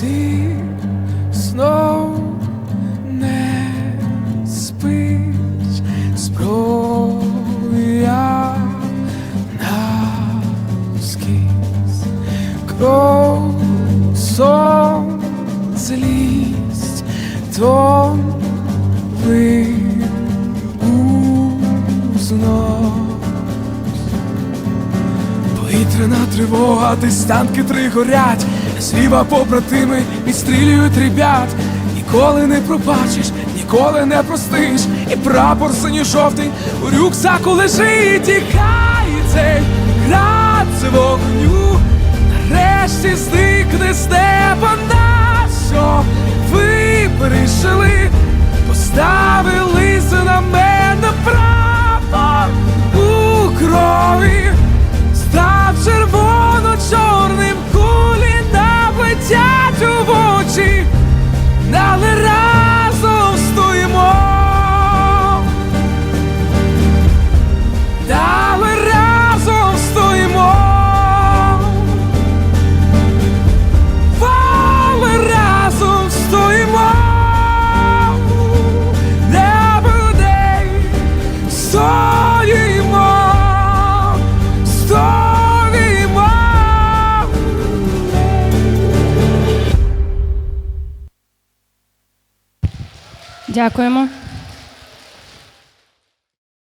Ти знов не спиш, зброя навскіз, кров, сон, злість, то ви узнов. Повітряна тривога, десь танки три горять, зліва побратими відстрілюють ребят. Ніколи не пробачиш, ніколи не простиш, і прапор синьо-жовтий у рюкзаку лежить, і цей град з Дякуємо.